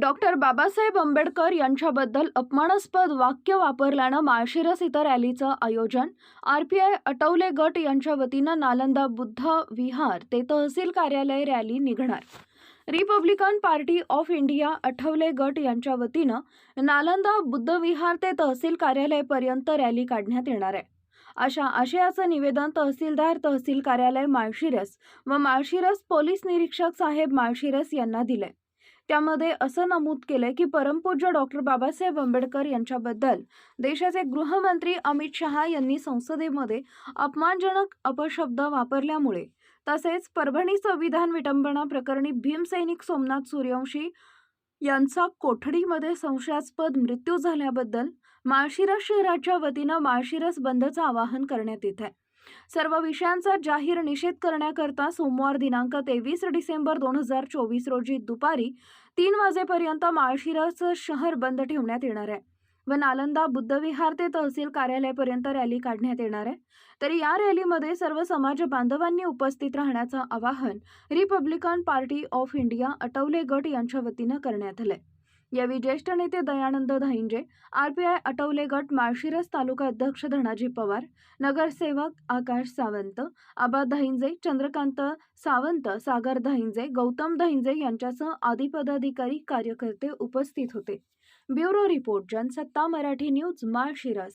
Doctor Babasaheb Ambedkar यांच्याबद्दल अपमानास्पद वाक्य वापरल्यानं माळशिरस इथं रॅलीचं आयोजन. आर पी आय अटवले गट यांच्या वतीनं नालंदा बुद्ध विहार ते तहसील कार्यालय रॅली निघणार. Republican Party of India Athawale गट यांच्या वतीनं नालंदा बुद्धविहार ते तहसील कार्यालयापर्यंत रॅली काढण्यात येणार आहे. अशा आशयाचं निवेदन तहसीलदार तहसील कार्यालय माळशिरस व माळशिरस पोलीस निरीक्षक साहेब माळशिरस यांना दिले त्यामध्ये असं नमूद केलंय की परमपूज्य डॉक्टर बाबासाहेब आंबेडकर यांच्याबद्दल देशाचे गृहमंत्री अमित शहा यांनी संसदेमध्ये अपमानजनक अपशब्द वापरल्यामुळे तसेच परभणी संविधान विटंबना प्रकरणी भीमसैनिक सोमनाथ सूर्यवंशी यांचा कोठडीमध्ये संशयास्पद मृत्यू झाल्याबद्दल माळशिरस शहराच्या वतीनं माळशिरस बंदचं आवाहन करण्यात येत आहे. सर्व विषयांचा जाहीर निषेध करण्याकरता सोमवार दिनांक तेवीस डिसेंबर दोन हजार चोवीस रोजी दुपारी तीन वाजेपर्यंत माळशिरस शहर बंद ठेवण्यात येणार आहे व नालंदा बुद्धविहार ते तहसील कार्यालयापर्यंत रॅली काढण्यात येणार आहे. तर या रॅलीमध्ये सर्व समाज बांधवांनी उपस्थित राहण्याचं आवाहन Republican Party of India Athawale गट यांच्या वतीनं करण्यात आलंय. यावेळी ज्येष्ठ नेते दयानंद धाईंजे आरपीआय अटवले गट माळशिरस तालुका अध्यक्ष धनाजी पवार नगरसेवक आकाश सावंत आबा धाईंजे चंद्रकांत सावंत सागर धाईंजे गौतम धाईंजे यांच्यासह आदी पदाधिकारी कार्यकर्ते उपस्थित होते. Bureau report Jansatta Marathi news Malshiras.